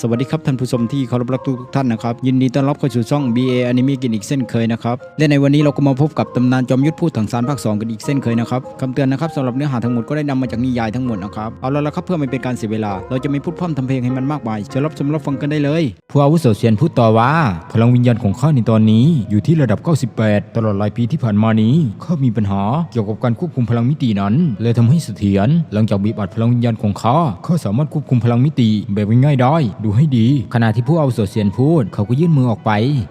สวัสดีครับท่านผู้ชมที่เคารพรักทุกท่านนะครับ ยินดีต้อนรับเข้าสู่ช่อง BA Anime กินอีกเส้นเคยนะครับ และในวันนี้เราก็มาพบกับตำนานจอมยุทธพูดถังสารภาค 2 กันอีกเส้นเคยนะครับคำเตือนนะครับสำหรับเนื้อหาทั้งหมดก็ได้นำมาจากนิยายทั้งหมดนะครับ เอาละละครับเพื่อไม่เป็นการเสียเวลา เราจะไม่พูดพร่ำทำเพลงให้มันมากมายเชิญรับชมรับฟังกันได้เลยผู้อาวุโสเซียนพูดต่อว่า พลังวิญญาณของข้าในตอนนี้อยู่ที่ระดับ 98 ตลอดหลายปีที่ผ่านมานี้ข้ามีปัญหาเกี่ยวกับการควบคุมพลังมิตินั้นเลยทำให้เสถียรหลังจากบีบอัดพลังวิญญาณของข้าข้าสามารถควบคุมพลังมิติแบบง่ายได้ดูให้ดี ขณะที่ผู้เอาโสเซียนพูด เขาก็ยื่นมือออกไป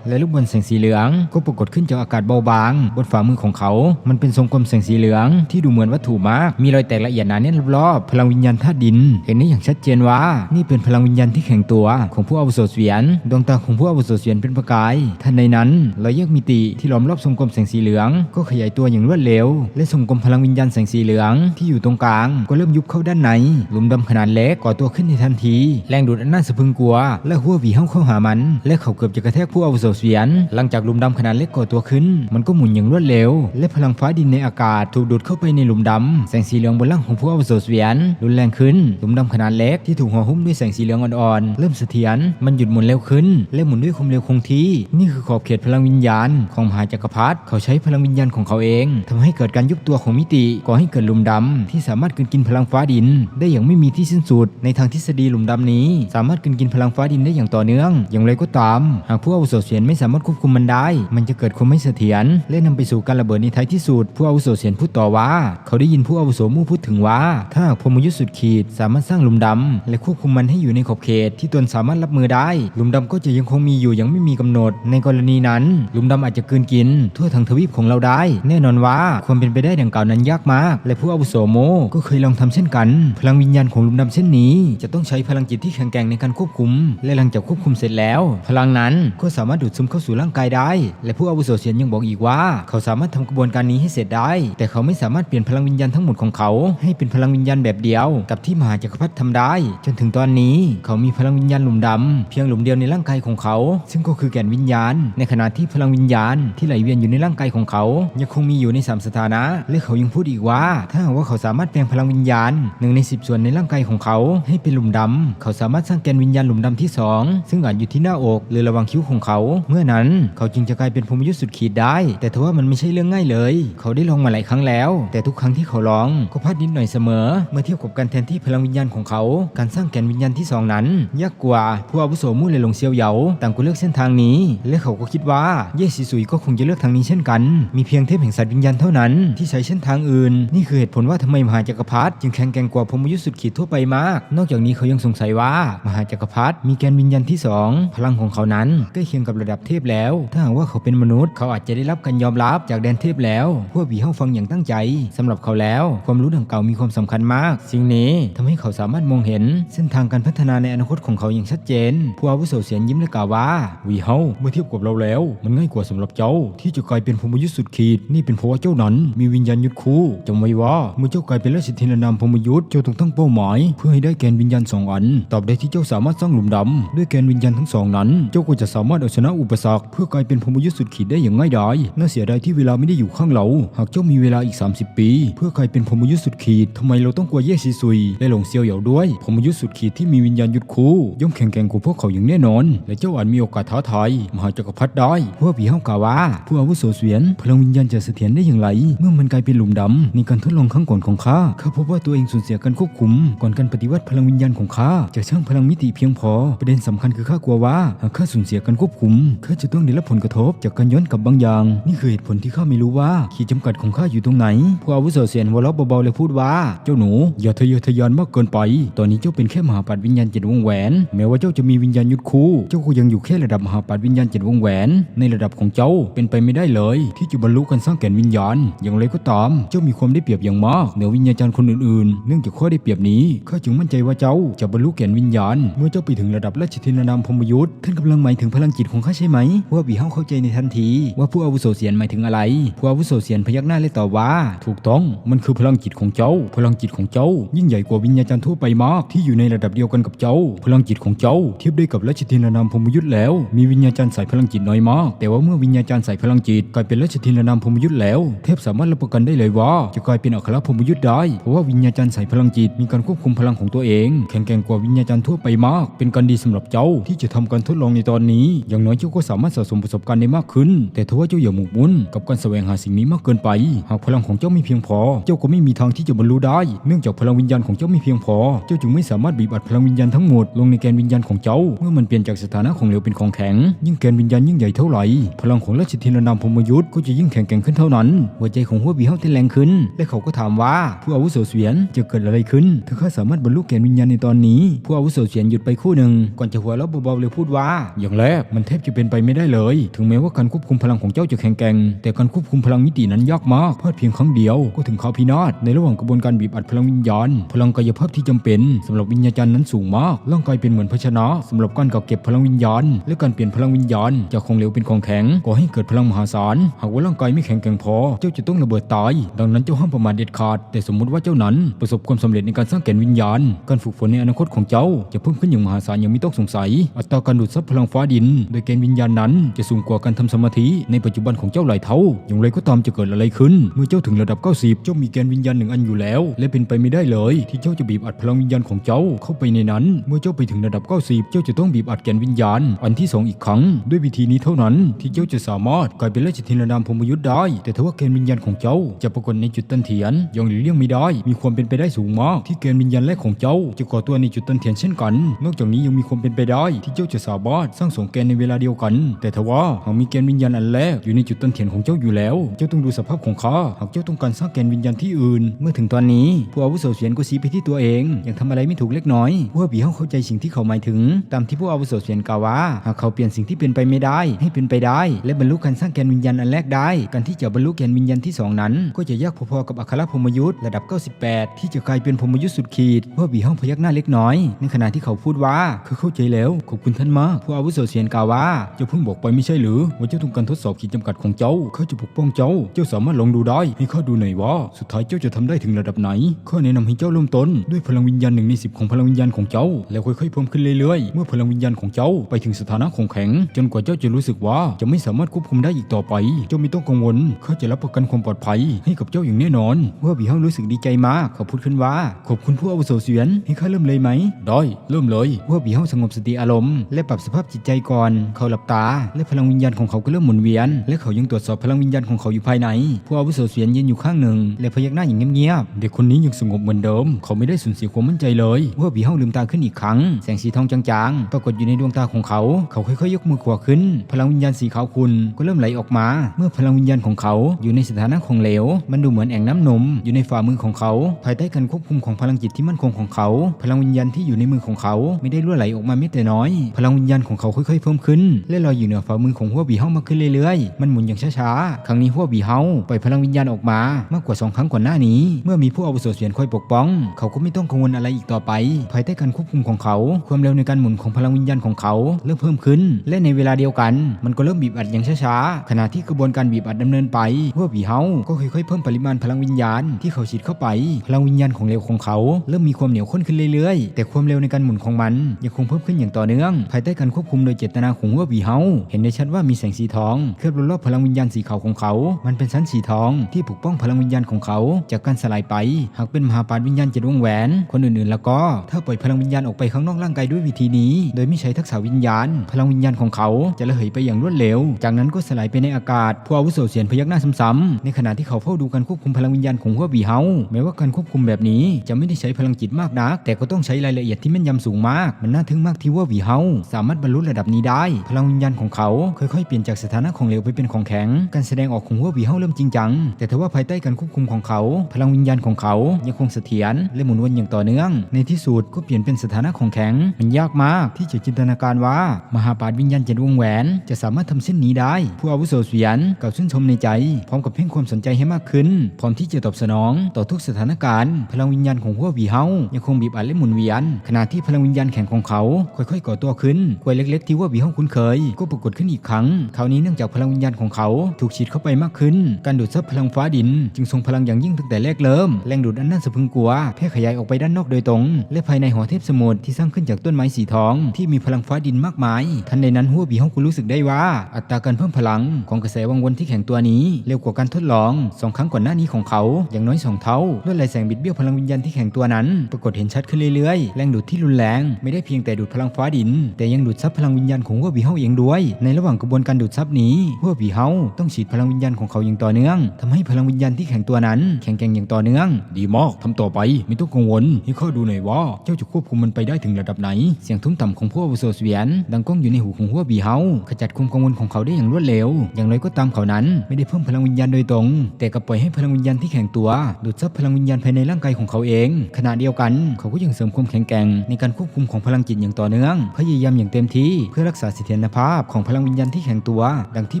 และลูกบอลแสงสีเหลือง ก็ปรากฏขึ้นจากอากาศเบาบาง บนฝ่ามือของเขา มันเป็นทรงกลมแสงสีเหลืองที่ดูเหมือนวัตถุมาก มีรอยแตกละเอียดหนาแน่นรอบๆพลังวิญญาณธาตุดิน เห็นได้อย่างชัดเจนว่า นี่เป็นพลังวิญญาณที่แข็งตัว ของผู้อาวุโสเซียน ดวงตาของผู้อาวุโสเซียนเป็นประกาย ทันในนั้นรอยแยกมิติที่ล้อมรอบทรงกลมแสงสีเหลือง ก็ขยายตัวอย่างรวดเร็ว และทรงกลมพลังวิญญาณแสงสีเหลืองที่อยู่ตรงกลาง ก็เริ่มยุบเข้าด้านในหลุมดำขนาดเล็กก่อตัวขึ้นในทันที แรงดูดอันน่าสะพึงกลัว และหัวหวีเข้าเข้าหามัน และเขาเกือบจะกระแทกผู้อาวุโสเซียน หลังจากหลุมดำขนาดเล็กก่อตัวขึ้น มันก็หมุนอย่างรวดเร็ว และพลังฟ้าดินในอากาศถูกดูดเข้าไปในหลุมดำแสงสีเหลืองบนร่างของผู้อาวุโสเซียน รุนแรงขึ้น หลุมดำขนาดเล็กที่ถูกห่อหุ้มด้วยแสงสีเหลืองอ่อนๆ เริ่มเสถียร มันหยุดหมุนเร็วขึ้น และหมุนด้วยความเร็วคงที่ นี่คือขอบเขตพลังวิญญาณ ของมหาจักรพรรดิ เขาใช้พลังวิญญาณของเขาเองทำให้เกิดการยุบตัวของมิติ ก่อให้เกิดหลุมดำที่สามารถกลืนกินพลังฟ้าดิน ได้อย่างไม่มีที่สิ้นสุด ในทางทฤษฎีหลุมดำนี้ สามารถกลืนกินพลังฟ้าดินได้อย่างต่อเนื่อง อย่างไรก็ตาม หากผู้อาวุโสเสียนไม่สามารถควบคุมมันได้ มันจะเกิดความไม่เสถียรและนำไปสู่การระเบิดในท้ายที่สุดผู้อาวุโสเสียนพูดต่อว่า เขาได้ยินผู้อาวุโสมู่พูดถึงว่า ถ้าหากพมยุทธ์สุดขีดสามารถสร้างหลุมดำและควบคุมมันให้อยู่ในขอบเขตที่ตนสามารถรับมือได้หลุมดำก็จะยังคงมีอยู่อย่างไม่มีกำหนด ในกรณีนั้นหลุมดำอาจจะกืนกิน ทั่วทั้งทวีปของเราได้ แน่นอนว่าความเป็นไปได้ดังกล่าวนั้นยากมาก และผู้อาวุโสโมก็เคยลองทำเช่นกัน พลังวิญญาณของหลุมดำเช่นนี้ จะต้องใช้พลังจิตที่แข็งแกร่งในการควบคุม และหลังจากควบคุมเสร็จแล้ว พลังนั้นก็สามารถดูดซึมเข้าสู่ร่างกายได้ และผู้อาวุโสเซียนยังบอกอีกว่า เขาสามารถทำกระบวนการนี้ให้เสร็จได้ แต่เขาไม่สามารถเปลี่ยนพลังวิญญาณทั้งหมดของเขา ให้เป็นพลังวิญญาณแบบเดียว กับที่มหาจักรพรรดิทำได้ จนถึงตอนนี้เขามีพลังวิญญาณหลุมดำเพียงหลุมเดียวในร่างกายของเขา ซึ่งก็คือแก่นวิญญาณ ในขณะที่พลังวิญญาณที่ไหลเวียนอยู่ในร่างกายของเขา ยังคงมีอยู่ในสามสถานะ และเขายังพูดอีกว่า ถ้าหากว่าเขาสามารถแปลงพลังวิญญาณหนึ่งในสิบส่วนในร่างกายของเขา ให้เป็นหลุมดำเขาสามารถสร้างแกนวิญญาณหลุมดำที่สองซึ่งอาจอยู่ที่หน้าอกหรือระว่างคิ้วของเขา เมื่อนั้นเขาจึงจะกลายเป็นพรหมยุทธ์สุดขีดได้ แต่ทว่ามันไม่ใช่เรื่องง่ายเลย เขาได้ลองมาหลายครั้งแล้ว แต่ทุกครั้งที่เขาลองก็พลาดนิดหน่อยเสมอ เมื่อเทียบกับการแทนที่พลังวิญญาณของเขา การสร้างแกนวิญญาณที่สองนั้น ยากกว่าผู้อาวุโสมู่เลยลงเซียวเหยาต่างก็เลือกเส้นทางนี้ และเขาก็คิดว่าเย่ซีซุยก็คงจะเลือกทางนี้เช่นกัน มีเพียงเทพแห่งสัตว์วิญญาณเท่านั้นที่ใช้เส้นทางอื่น นี่คือเหตุผลว่าทำไมมหาจักรพรรดิจึงแข็งแกร่งกว่าพรหมยุทธ์สุดขีดทั่วไปมาก นอกจากนี้เขายังสงสัยว่ามหาจักรพรรดิมีแกนวิญญาณที่สองพลังของเขานั้นใกล้เคียงกับระดับเทพแล้ว ถ้าหากว่าเขาเป็นมนุษย์ เขาอาจจะได้รับการยอมรับจากแดนเทพแล้ว พวกผีเฮาฟังอย่างตั้งใจสำหรับเขาแล้ว ความรู้ดังกล่าวมีความสำคัญมาก สิ่งนี้ทำให้เขาสามารถมองเห็น เส้นทางการพัฒนาในอนาคตของเขาอย่างชัดเจน ผู้อาวุโสเสียนยิ้มและกล่าวว่าวีเฮาเมื่อเทียบกับเราแล้ว มันง่ายกว่าสำหรับเจ้า ที่จะกลายเป็นพรมยุทธ์สุดขีดนี่เป็นเพราะว่าเจ้านั้นมีวิญญาณยุทธคู่จำไว้ว่าเมื่อเจ้ากลายเป็นราชธินานามพรมยุทธ์เจ้าต้องตั้งเป้าหมาย เพื่อให้ได้แกนวิญญาณสองอันตราบใดที่เจ้าสามารถสร้างหลุมดำด้วยแกนวิญญาณทั้งสองนั้น เจ้าก็จะสามารถเอาชนะอุปสรรคเพื่อกลายเป็นพรหมยุทธสุดขีดได้อย่างง่ายดายน่าเสียดายที่เวลาไม่ได้อยู่ข้างเรา หากเจ้ามีเวลาอีก 30 ปี เพื่อกลายเป็นพรหมยุทธสุดขีดทำไมเราต้องกลัวเย่ซีซุยและหลงเซียวเหยาด้วยพรหมยุทธสุดขีดที่มีวิญญาณยุทธคู่ย่อมแข็งแกร่งกว่าพวกเขาอย่างแน่นอน และเจ้าอาจมีโอกาสท้าทายมหาจักรพรรดิได้พวกผีเฮากาว่าผู้อาวุโสเสวียนพลังวิญญาณจะเสถียรได้อย่างไร เมื่อมันกลายเป็นหลุมดำในการทดลองครั้งก่อนของข้าข้าพบว่าตัวเองสูญเสียการควบคุมก่อนการปฏิวัติพลังวิญญาณของข้าจะช่างพลังมิติพียงพอ ประเด็นสำคัญคือข้ากลัวว่าหากข้าสูญเสียการควบคุมข้าจะต้องได้รับผลกระทบจากการย้อนกลับบางอย่าง นี่คือเหตุผลที่ข้าไม่รู้ว่าขีดจำกัดของข้าอยู่ตรงไหนผู้อาวุโสเสียนวเราะเบาๆเลยพูดว่า เจ้าหนูอย่าทะเยอทะยานมากเกินไป ตอนนี้เจ้าเป็นแค่มหาปัดวิญญาณเจ็ดวงแหวน แม้ว่าเจ้าจะมีวิญญาณยุทธคู่ เจ้าก็ยังอยู่แค่ระดับมหาปัดวิญญาณเจ็ดวงแหวน ในระดับของเจ้าเป็นไปไม่ได้เลย ที่จะบรรลุการสร้างแก่นวิญญาณ อย่างไรก็ตาม เจ้ามีความได้เปรียบอย่างมากเหนือวิญญาจารย์คนอื่นๆ เนื่องจากข้อได้เปรียบนี้ข้าจึงมั่นใจว่าเจ้าจะบรรลุแก่นวิญญาณมื่อเจ้าไปถึงระดับราชธินนามพมยุทธ์ท่านกำลังหมายถึงพลังจิตของข้าใช่ไหมว่าบีเฮาเข้าใจในทันที ว่าผู้อาวุโสเสียนหมายถึงอะไรผู้อาวุโสเสียนพยักหน้าและตอบว่า ถูกต้องมันคือพลังจิตของเจ้า พลังจิตของเจ้า ยิ่งใหญ่กว่าวิญญาจารย์ทั่วไปมากที่อยู่ในระดับเดียวกันกับเจ้า พลังจิตของเจ้า เทียบได้กับราชธินนามพมยุทธ์แล้ว มีวิญญาจารย์ใส่พลังจิตน้อยมาก แต่ว่าเมื่อวิญญาจารย์ใส่พลังจิตกลายเป็นราชธินนามพมยุทธ์แล้ว เทพสามารถรับประกันได้เลยว่า จะกลายเป็นอัครพมยุทธ์ได้เพราะว่าวิญญาจารย์ใส่พลังจิตมีการควบคุมพลังของตัวเองแข็งแกร่งกว่าวิญญาจารย์ทั่วไปมมาก เป็นการดีสำหรับเจ้าที่จะทำการทดลองในตอนนี้ อย่างน้อยเจ้าก็สามารถสะสมประสบการณ์ได้มากขึ้น แต่ทว่าเจ้าอย่าหมกมุ่นกับการแสวงหาสิ่งนี้มากเกินไป หากพลังของเจ้าไม่เพียงพอ เจ้าก็ไม่มีทางที่จะบรรลุได้ เนื่องจากพลังวิญญาณของเจ้าไม่เพียงพอ เจ้าจึงไม่สามารถบีบอัดพลังวิญญาณทั้งหมดลงในแกนวิญญาณของเจ้า เมื่อมันเปลี่ยนจากสถานะของเหลวเป็นของแข็ง ยิ่งแกนวิญญาณยิ่งใหญ่เท่าไหร่ พลังของราชธินานามพมยุทธ์ก็จะยิ่งแข็งแกร่งขึ้นเท่านั้น หัวใจของหัวบีเฮาเต้นแรงขึ้น และเขาก็ถามว่าผู้อาวุโสเสวียนจะเกิดอะไรขึ้นถึงข้าสามารถบรรลุแกนวิญญาณในตอนนี้ ผู้อาวุโสเสวียนหยุดไปครู่หนึ่งก่อนจะหัวเราะเบาๆเลยพูดว่า อย่างแรกมันแทบจะเป็นไปไม่ได้เลย ถึงแม้ว่าการควบคุมพลังของเจ้าจะแข็งแกร่งแต่การควบคุมพลังมิตินั้นยากมากพลาดเพียงครั้งเดียวก็ถึงข่าวพินาศในระหว่างกระบวนการบีบอัดพลังวิญญาณ พลังกายภาพที่จำเป็นสำหรับวิญญาจารย์นั้นสูงมากร่างกายเป็นเหมือนภาชนะสำหรับการกักเก็บพลังวิญญาณ และการเปลี่ยนพลังวิญญาณจากของเหลวเป็นของแข็งก่อให้เกิดพลังมหาศาลหากว่าร่างกายไม่แข็งแกร่งพอ เจ้าจะต้องระเบิดตายดังนั้นเจ้าห้ามประมาทเด็ดขาด แต่สมมติว่าเจ้านั้นประสบความสำเร็จในการสร้างแก่นวิญญาณ การฝึกฝนในอนาคตของเจ้าจะเพิ่มขึ้นอย่างมหาศาลย่างไม่ต้องสงสัย อัตราการดูดซับพลังฟ้าดิน โดยแกนวิญญาณนั้นจะสูงกว่าการทำสมาธิในปัจจุบันของเจ้าหลายเท่า อย่างไรก็ตามจะเกิดอะไรขึ้น เมื่อเจ้าถึงระดับ 90 เจ้ามีแกนวิญญาณหนึ่งอันอยู่แล้ว และเป็นไปไม่ได้เลย ที่เจ้าจะบีบอัดพลังวิญญาณของเจ้าเข้าไปในนั้น เมื่อเจ้าไปถึงระดับ 90 เจ้าจะต้องบีบอัดแกนวิญญาณ อันที่สองอีกครั้ง ด้วยวิธีนี้เท่านั้น ที่เจ้าจะสามารถกลายเป็นราชธินานามพรหมยุทธ์ได้ แต่ถ้าว่าแกนวิญญาณของเจ้าจะปรากฏในจุดตันเถียนยังหลีกเลี่ยงไม่ได้ มีความเป็นไปได้สูงมาก ที่แกนวิญญาณแรกของเจ้า จะก่อตัวในจุดตันเถียนเช่นกันนอกจากนี้ยังมีความเป็นไปได้ที่เจ้าจะสามารถสร้างสองแกนในเวลาเดียวกัน แต่ทว่าหากมีแกนวิญญาณอันแรกอยู่ในจุดตันเถียนของเจ้าอยู่แล้ว เจ้าต้องดูสภาพของข้าหากเจ้าต้องการสร้างแกนวิญญาณที่อื่น เมื่อถึงตอนนี้ผู้อาวุโสเสียนก็ชี้ไปที่ตัวเองยังทำอะไรไม่ถูกเล็กน้อยว่าบีเฮาเข้าใจสิ่งที่เขาหมายถึง ตามที่ผู้อาวุโสเสียนกล่าวว่า หากเขาเปลี่ยนสิ่งที่เป็นไปไม่ได้ ให้เป็นไปได้ และบรรลุการสร้างแกนวิญญาณอันแรกได้ การที่จะบรรลุแกนวิญญาณที่สองนั้น ก็จะยากพอๆกับอัครพรมยุทธ์ระดับ 98 ที่จะกลายเป็นพรมยุทธ์สุดขีดว่าบีเฮาพยักหน้าเล็กน้อยในขณะที่เขาพูดว่าคือเข้าใจแล้ว ขอบคุณท่านมากผู้อาวุโสเสียนกล่าวว่าเจ้าเพิ่งบอกไปไม่ใช่หรือว่าเจ้าต้องการทดสอบขีดจำกัดของเจ้าเขาจะปกป้องเจ้า เจ้าสามารถลองดูได้ให้ข้าดูหน่อยว่า สุดท้ายเจ้าจะทำได้ถึงระดับไหนข้าแนะนำให้เจ้าเริ่มต้นด้วยพลังวิญญาณหนึ่งในสิบของพลังวิญญาณของเจ้า แล้วค่อยๆเพิ่มขึ้นเรื่อยๆ เมื่อพลังวิญญาณของเจ้าไปถึงสถานะของแข็ง จนกว่าเจ้าจะรู้สึกว่าจะไม่สามารถควบคุมได้อีกต่อไป เจ้าไม่ต้องกังวลข้าจะรับประกันความปลอดภัย ให้กับเจ้าอย่างแน่นอนว่าบีเฮารู้สึกดีใจมากเขาพูดขึ้นว่า ขอบคุณผู้อาวุโสเสียนให้ข้าเริ่มเลยไหมได้เริ่มเลยว่าบีเฮาสงบสติอารมณ์และปรับสภาพจิตใจก่อน เขาหลับตา และพลังวิญญาณของเขาก็เริ่มหมุนเวียน และเขายังตรวจสอบพลังวิญญาณของเขาอยู่ภายในผู้อาวุโสเสียนยืนอยู่ข้างหนึ่ง และพยักหน้าอย่างเงียบๆเด็กคนนี้ยังสงบเหมือนเดิม เขาไม่ได้สูญเสียความมั่นใจเลยว่าบีเฮาลืมตาขึ้นอีกครั้ง แสงสีทองจางๆ ปรากฏอยู่ในดวงตาของเขา เขาค่อยๆยกมือขวาขึ้น พลังวิญญาณสีขาวขุ่นก็เริ่มไหลออกมา เมื่อพลังวิญญาณของเขาอยู่ในสถานะของเหลว มันดูเหมือนแอ่งน้ำนมอยู่ในฝ่ามือของเขา ภายใต้การควบคุมของพลังจิตที่มั่นคงของเขา พลังวิญญาณที่อยู่ในมือของเขาไม่ได้รั่วไหลออกมาแม้แต่น้อย พลังวิญญาณของเขาค่อยๆเพิ่มขึ้นและลอยอยู่เหนือฝ่ามือของหัวบีเฮามากขึ้นเรื่อยๆ มันหมุนอย่างช้าๆ ครั้งนี้หัวบีเฮาปล่อยพลังวิญญาณออกมามากกว่าสองครั้งก่อนหน้านี้ เมื่อมีผู้อาวุโสเสียนคอยปกป้อง เขาก็ไม่ต้องกังวลอะไรอีกต่อไป ภายใต้การควบคุมของเขา ความเร็วในการหมุนของพลังวิญญาณของเขาเริ่มเพิ่มขึ้น และในเวลาเดียวกัน มันก็เริ่มบีบอัดอย่างช้าๆขณะที่กระบวนการบีบอัดดำเนินไปหัวบีเฮาก็ค่อยๆเพิ่มปริมาณพลังวิญญาณที่เขาฉีดเข้าไป พลังวิญญาณของเร็วของเขา เริ่มมีความเหนียวข้นขึ้นเรื่อยๆ แต่ความเร็วในการหมุนของมันยังคงเพิ่มขึ้นอย่างต่อเนื่อง ภายใต้การควบคุมโดยเจตนาของหัวบีเฮาเห็นได้ชัดว่ามีแสงสีทองเคลือบรอบพลังวิญญาณสีขาวของเขา มันเป็นชั้นสีทองที่ปกป้องพลังวิญญาณของเขา จากการสลายไป หากเป็นมหาปาฐวิญญาณเจ็ดวงแหวน คนอื่นๆ แล้วก็ ถ้าปล่อยพลังวิญญาณออกไปข้างนอกร่างกายด้วยวิธีนี้ โดยไม่ใช้ทักษะวิญญาณ พลังวิญญาณของเขาจะระเหยไปอย่างรวดเร็ว จากนั้นก็สลายไปในอากาศผู้อาวุโสเสียนพยักหน้าซ้ำๆในขณะที่เขาเฝ้าดูการควบคุมพลังวิญญาณของหัวบีเฮาแม้ว่าการควบคุมแบบนี้จะไม่ได้ใช้พลังจิตมากนัก แต่ก็ต้องใช้รายละเอียดที่แม่นยำสูงมาก มันน่าทึ่งมากที่ว่าบีเฮาสามารถบรรลุระดับนี้ได้ พลังวิญญาณของเขาค่อยๆเปลี่ยนจากสถานะของเหลวไปเป็นของแข็ง การแสดงออกของหัวบีเฮาเริ่มจริงจัง แต่ทว่าภายใต้การควบคุมของเขา พลังวิญญาณของเขายังคงเสถียรและหมุนวนอย่างต่อเนื่อง ในที่สุดก็เปลี่ยนเป็นสถานะของแข็ง มันยากมากที่จะจินตนาการว่า มหาปาฐวิญญาณเจ็ดวงแหวน จะสามารถทำเส้นนี้ได้ ผู้อาวุโสเสียนกล่าวชื่นชมในใจ พร้อมกับเพ่งความสนใจให้มากขึ้น พร้อมที่จะตอบสนอง ต่อทุกสถานการณ์ พลังวิญญาณของหัวบีเฮายังคงบีบอัดและหมุนเวียน ขณะที่พลังวิญญาณแข็งของเขาค่อยๆก่อตัวขึ้นกวยเล็ก ๆ ที่ว่าบีเฮาคุ้นเคย ก็ปรากฏขึ้นอีกครั้ง คราวนี้เนื่องจากพลังวิญญาณของเขาถูกฉีดเข้าไปมากขึ้น การดูดซับพลังฟ้าดิน จึงทรงพลังอย่างยิ่งตั้งแต่แรกเริ่ม แรงดูดอันน่าสะพึงกลัวแพร่ขยายออกไปด้านนอกโดยตรง และภายในหอเทพสมุทรที่สร้างขึ้นจากต้นไม้สีทอง ที่มีพลังฟ้าดินมากมาย ทันใดนั้นหัวบีเฮาก็รู้สึกได้ว่า อัตราการเพิ่มพลังของกระแสวังวนที่แข็งตัวนี้เร็วกว่าการทดลองสองครั้งก่อนหน้านี้ของเขา อย่างน้อยสองเท่าลวดลายแสงบิดเบี้ยวพลังวิญญาณที่แข็งตัวนั้น ปรากฏเห็นชัดขึ้นเรื่อยๆ แรงดูดที่รุนแรงง ไม่ได้เพียงแต่ดูดพลังฟ้าดิน แต่ยังดูดซับพลังวิญญาณของหัวบีเฮาเองด้วย ในระหว่างกระบวนการดูดซับนี้หัวบีเฮาต้องฉีดพลังวิญญาณของเขาอย่างต่อเนื่องทำให้พลังวิญญาณที่แข็งตัวนั้น แข็งแกร่งอย่างต่อเนื่อง ดีมากทำต่อไปไม่ต้องกังวลให้ข้าดูหน่อยว่าเจ้าจะควบคุมมันไปได้ถึงระดับไหน เสียงทุ้มต่ำของพวกอาวุโสเสวียนดังก้องอยู่ในหูของหัวบีเฮาขจัดความกังวลของเขาได้อย่างรวดเร็ว อย่างไรก็ตามเขานั้น ไม่ได้เพิ่มพลังวิญญาณโดยตรง แต่กลับปล่อยให้พลังวิญญาณที่แข็งตัว ดูดซับพลังวิญญาณภายในร่างกายของเขาเอง ขณะเดียวกันเขาก็ยังเสริมความแข็งแกร่งในการควบคุมของพลังจิตอย่างต่อเนื่อง พยายามอย่างเต็มที่เพื่อรักษาเสถียรภาพของพลังวิญญาณที่แข็งตัว ดังที่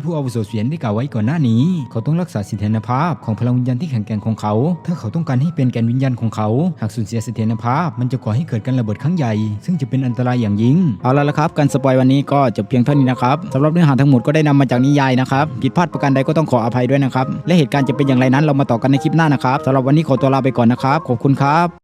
ผู้อาวุโสเสียนได้กล่าวไว้ก่อนหน้านี้ เขาต้องรักษาเสถียรภาพของพลังวิญญาณที่แข็งแกร่งของเขา ถ้าเขาต้องการให้เป็นแกนวิญญาณของเขา หากสูญเสียเสถียรภาพ มันจะก่อให้เกิดการระเบิดครั้งใหญ่ ซึ่งจะเป็นอันตรายอย่างยิ่ง เอาละละครับ การสปอยวันนี้ก็จบเพียงเท่านี้นะครับสำหรับเนื้อหาทั้งหมดก็ได้นำมาจากนิยายนะครับ ผิดพลาดประการใดก็ต้องขออภัยด้วยนะครับ และเหตุการณ์จะเป็นอย่างไรนั้นเรามาต่อกันในคลิปหน้านะครับสำหรับวันนี้ขอตัวลาไปก่อนนะครับ ขอบคุณครับ